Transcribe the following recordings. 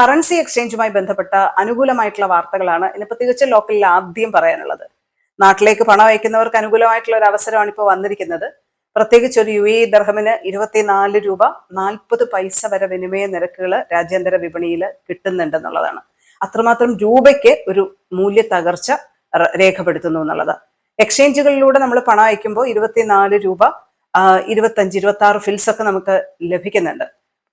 Currency എക്സ്ചേഞ്ചുമായി ബന്ധപ്പെട്ട അനുകൂലമായിട്ടുള്ള വാർത്തകളാണ് ഇന്നിപ്പോൾ തികച്ചും ലോക്കലിൽ ആദ്യം പറയാനുള്ളത്. നാട്ടിലേക്ക് പണം അയക്കുന്നവർക്ക് അനുകൂലമായിട്ടുള്ള ഒരു അവസരമാണ് ഇപ്പോൾ വന്നിരിക്കുന്നത്. പ്രത്യേകിച്ച് ഒരു യു എ ദർഹമിന് ഇരുപത്തിനാല് രൂപ നാൽപ്പത് പൈസ വരെ വിനിമയ നിരക്കുകൾ രാജ്യാന്തര വിപണിയിൽ കിട്ടുന്നുണ്ടെന്നുള്ളതാണ്. അത്രമാത്രം രൂപയ്ക്ക് ഒരു മൂല്യ തകർച്ച രേഖപ്പെടുത്തുന്നു എന്നുള്ളത്. എക്സ്ചേഞ്ചുകളിലൂടെ നമ്മൾ പണം അയക്കുമ്പോൾ ഇരുപത്തിനാല് രൂപ ഇരുപത്തഞ്ച് ഇരുപത്തി ആറ് ഫിൽസ് ഒക്കെ നമുക്ക് ലഭിക്കുന്നുണ്ട്.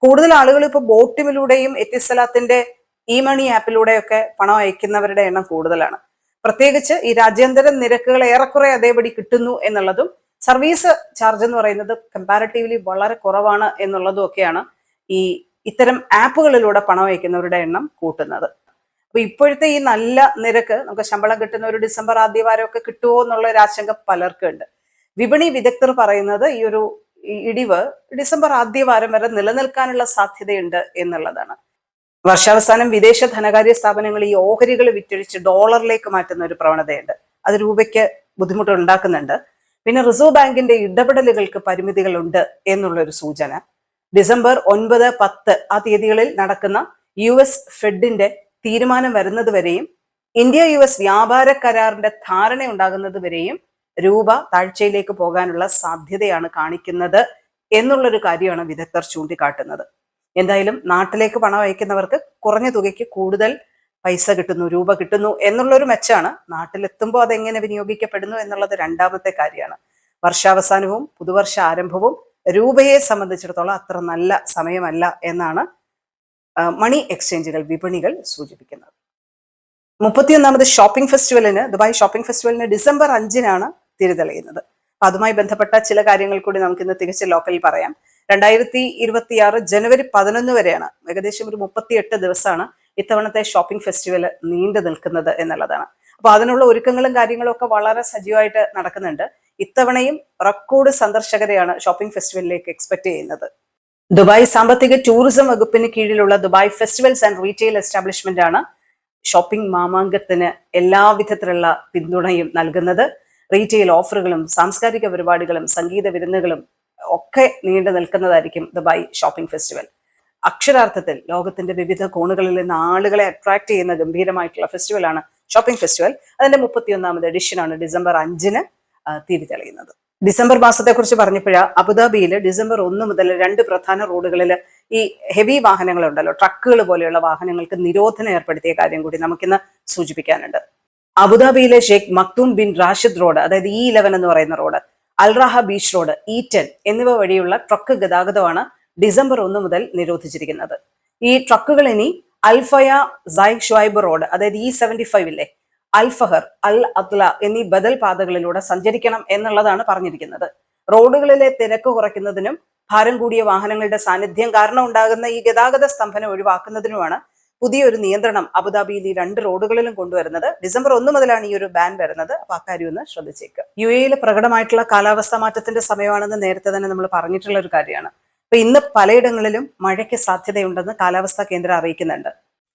കൂടുതൽ ആളുകൾ ഇപ്പോൾ ബോട്ടിമിലൂടെയും എത്തിസലാത്തിന്റെ ഇ മണി ആപ്പിലൂടെയൊക്കെ പണം അയക്കുന്നവരുടെ എണ്ണം കൂടുതലാണ്. പ്രത്യേകിച്ച് ഈ രാജ്യാന്തര നിരക്കുകൾ ഏറെക്കുറെ അതേപടി കിട്ടുന്നു എന്നുള്ളതും സർവീസ് ചാർജ് എന്ന് പറയുന്നത് കമ്പാരിറ്റീവ്ലി വളരെ കുറവാണ് എന്നുള്ളതും ഒക്കെയാണ് ഈ ഇത്തരം ആപ്പുകളിലൂടെ പണം അയക്കുന്നവരുടെ എണ്ണം കൂട്ടുന്നത്. അപ്പൊ ഇപ്പോഴത്തെ ഈ നല്ല നിരക്ക് നമുക്ക് ശമ്പളം കിട്ടുന്ന ഒരു ഡിസംബർ ആദ്യവാരമൊക്കെ കിട്ടുമോ എന്നുള്ള ഒരു ആശങ്ക പലർക്കും ഉണ്ട് വിപണി വിദഗ്ധർ പറയുന്നത് ഈ ഒരു ഇടിവ് ഡിസംബർ ആദ്യവാരം വരെ നിലനിൽക്കാനുള്ള സാധ്യതയുണ്ട് എന്നുള്ളതാണ്. വർഷാവസാനം വിദേശ ധനകാര്യ സ്ഥാപനങ്ങൾ ഈ ഓഹരികൾ വിറ്റഴിച്ച് ഡോളറിലേക്ക് മാറ്റുന്ന ഒരു പ്രവണതയുണ്ട്. അത് രൂപയ്ക്ക് ബുദ്ധിമുട്ട് ഉണ്ടാക്കുന്നുണ്ട് പിന്നെ റിസർവ് ബാങ്കിന്റെ ഇടപെടലുകൾക്ക് പരിമിതികളുണ്ട് എന്നുള്ളൊരു സൂചന. ഡിസംബർ ഒൻപത് പത്ത് ആ തീയതികളിൽ നടക്കുന്ന യു എസ് ഫെഡിന്റെ തീരുമാനം വരുന്നത് വരെയും ഇന്ത്യ യു എസ് വ്യാപാര കരാറിന്റെ ധാരണ ഉണ്ടാകുന്നത് വരെയും രൂപ താഴ്ചയിലേക്ക് പോകാനുള്ള സാധ്യതയാണ് കാണിക്കുന്നത് എന്നുള്ളൊരു കാര്യമാണ് വിദഗ്ധർ ചൂണ്ടിക്കാട്ടുന്നത്. എന്തായാലും നാട്ടിലേക്ക് പണം അയക്കുന്നവർക്ക് കുറഞ്ഞ തുകയ്ക്ക് കൂടുതൽ പൈസ കിട്ടുന്നു രൂപ കിട്ടുന്നു എന്നുള്ളൊരു മെച്ചാണ് നാട്ടിലെത്തുമ്പോൾ അതെങ്ങനെ വിനിയോഗിക്കപ്പെടുന്നു എന്നുള്ളത് രണ്ടാമത്തെ കാര്യമാണ്. വർഷാവസാനവും പുതുവർഷ ആരംഭവും രൂപയെ സംബന്ധിച്ചിടത്തോളം അത്ര നല്ല സമയമല്ല എന്നാണ് മണി എക്സ്ചേഞ്ചുകൾ വിപണികൾ സൂചിപ്പിക്കുന്നത്. മുപ്പത്തിയൊന്നാമത് ഷോപ്പിംഗ് ഫെസ്റ്റിവലിന് ദുബായ് ഷോപ്പിംഗ് ഫെസ്റ്റിവലിന് ഡിസംബർ അഞ്ചിനാണ് തിരിതെളിയുന്നത്. അതുമായി ബന്ധപ്പെട്ട ചില കാര്യങ്ങൾ കൂടി നമുക്ക് ഇന്ന് തികച്ച ലോക്കലിൽ പറയാം. രണ്ടായിരത്തി ഇരുപത്തിയാറ് ജനുവരി പതിനൊന്ന് വരെയാണ് ഏകദേശം ഒരു മുപ്പത്തിയെട്ട് ദിവസമാണ് ഇത്തവണത്തെ ഷോപ്പിംഗ് ഫെസ്റ്റിവൽ നീണ്ടു നിൽക്കുന്നത് എന്നുള്ളതാണ്. അപ്പൊ അതിനുള്ള ഒരുക്കങ്ങളും കാര്യങ്ങളും ഒക്കെ വളരെ സജീവമായിട്ട് നടക്കുന്നുണ്ട്. ഇത്തവണയും റെക്കോർഡ് സന്ദർശകരെയാണ് ഷോപ്പിംഗ് ഫെസ്റ്റിവലിലേക്ക് എക്സ്പെക്ട് ചെയ്യുന്നത്. ദുബായ് സാമ്പത്തിക ടൂറിസം വകുപ്പിന് കീഴിലുള്ള Dubai festivals and retail establishment ആണ് ഷോപ്പിംഗ് മാമാങ്കത്തിന് എല്ലാവിധത്തിലുള്ള പിന്തുണയും നൽകുന്നത്. റീറ്റെയിൽ ഓഫറുകളും സാംസ്കാരിക പരിപാടികളും സംഗീത വിരുന്നുകളും ഒക്കെ നീണ്ടു നിൽക്കുന്നതായിരിക്കും ദുബായ് ഷോപ്പിംഗ് ഫെസ്റ്റിവൽ. അക്ഷരാർത്ഥത്തിൽ ലോകത്തിന്റെ വിവിധ കോണുകളിൽ നിന്ന് ആളുകളെ അട്രാക്ട് ചെയ്യുന്ന ഗംഭീരമായിട്ടുള്ള ഫെസ്റ്റിവലാണ് ഷോപ്പിംഗ് ഫെസ്റ്റിവൽ. അതിന്റെ മുപ്പത്തിയൊന്നാമത് എഡിഷനാണ് ഡിസംബർ അഞ്ചിന് തിരിതെളിയുന്നത് ഡിസംബർ മാസത്തെക്കുറിച്ച് പറഞ്ഞപ്പോഴാ അബുദാബിയിൽ ഡിസംബർ ഒന്ന് മുതൽ രണ്ട് പ്രധാന റോഡുകളിൽ ഈ ഹെവി വാഹനങ്ങളുണ്ടല്ലോ ട്രക്കുകൾ പോലെയുള്ള വാഹനങ്ങൾക്ക് നിരോധനം ഏർപ്പെടുത്തിയ കാര്യം കൂടി നമുക്കിന്ന് സൂചിപ്പിക്കാനുണ്ട്. അബുദാബിയിലെ Sheikh Maktoum bin Rashid road അതായത് ഇ ഇലവൻ എന്ന് പറയുന്ന road Al Raha beach road E ten എന്നിവ വഴിയുള്ള ട്രക്ക് ഗതാഗതമാണ് ഡിസംബർ ഒന്ന് മുതൽ നിരോധിച്ചിരിക്കുന്നത്. ഈ ട്രക്കുകൾ ഇനി Al Faya Saih Shuaib road അതായത് ഇ സെവന്റി ഫൈവ് ഇല്ലേ അൽഫഹർ അൽ അത്ല എന്നീ ബദൽ പാതകളിലൂടെ സഞ്ചരിക്കണം എന്നുള്ളതാണ് പറഞ്ഞിരിക്കുന്നത്. റോഡുകളിലെ തിരക്ക് കുറയ്ക്കുന്നതിനും ഭാരം കൂടിയ വാഹനങ്ങളുടെ സാന്നിധ്യം കാരണം ഉണ്ടാകുന്ന ഈ ഗതാഗത സ്തംഭനം ഒഴിവാക്കുന്നതിനുമാണ് പുതിയൊരു നിയന്ത്രണം അബുദാബിയിൽ ഈ രണ്ട് റോഡുകളിലും കൊണ്ടുവരുന്നത്. ഡിസംബർ ഒന്ന് മുതലാണ് ഈ ഒരു ബാൻ വരുന്നത്. അപ്പൊ അക്കാര്യം ഒന്ന് ശ്രദ്ധിച്ചേക്കുക യു എയിൽ പ്രകടമായിട്ടുള്ള കാലാവസ്ഥാ മാറ്റത്തിന്റെ സമയമാണെന്ന് നേരത്തെ തന്നെ നമ്മൾ പറഞ്ഞിട്ടുള്ള ഒരു കാര്യമാണ്. അപ്പൊ ഇന്ന് പലയിടങ്ങളിലും മഴയ്ക്ക് സാധ്യതയുണ്ടെന്ന് കാലാവസ്ഥാ കേന്ദ്രം അറിയിക്കുന്നുണ്ട്.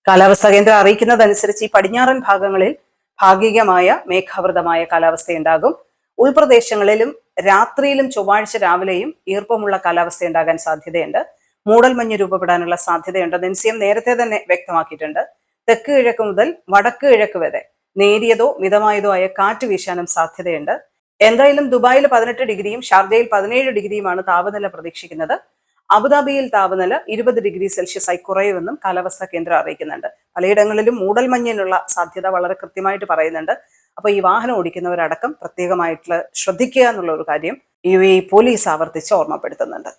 കാലാവസ്ഥാ കേന്ദ്രം അറിയിക്കുന്നതനുസരിച്ച് ഈ പടിഞ്ഞാറൻ ഭാഗങ്ങളിൽ ഭാഗികമായ മേഘാവൃതമായ കാലാവസ്ഥയുണ്ടാകും. ഉൾപ്രദേശങ്ങളിലും രാത്രിയിലും ചൊവ്വാഴ്ച രാവിലെയും ഈർപ്പമുള്ള കാലാവസ്ഥ ഉണ്ടാകാൻ സാധ്യതയുണ്ട്. മൂടൽമഞ്ഞ് രൂപപ്പെടാനുള്ള സാധ്യതയുണ്ട് എം നേരത്തെ തന്നെ വ്യക്തമാക്കിയിട്ടുണ്ട്. തെക്ക് കിഴക്ക് മുതൽ വടക്ക് കിഴക്ക് വരെ നേരിയതോ മിതമായതോ ആയ കാറ്റ് വീശാനും സാധ്യതയുണ്ട്. എന്തായാലും ദുബായിൽ പതിനെട്ട് ഡിഗ്രിയും ഷാർജയിൽ പതിനേഴ് ഡിഗ്രിയുമാണ് താപനില പ്രതീക്ഷിക്കുന്നത്. അബുദാബിയിൽ താപനില ഇരുപത് ഡിഗ്രി സെൽഷ്യസ് ആയി കുറയുമെന്നും കാലാവസ്ഥാ കേന്ദ്രം അറിയിക്കുന്നുണ്ട്. പലയിടങ്ങളിലും മൂടൽമഞ്ഞിനുള്ള സാധ്യത വളരെ കൃത്യമായിട്ട് പറയുന്നുണ്ട്. അപ്പൊ ഈ വാഹനം ഓടിക്കുന്നവരടക്കം പ്രത്യേകമായിട്ടുള്ള ശ്രദ്ധിക്കുക എന്നുള്ള ഒരു കാര്യം യു എ പോലീസ് ആവർത്തിച്ച് ഓർമ്മപ്പെടുത്തുന്നുണ്ട്.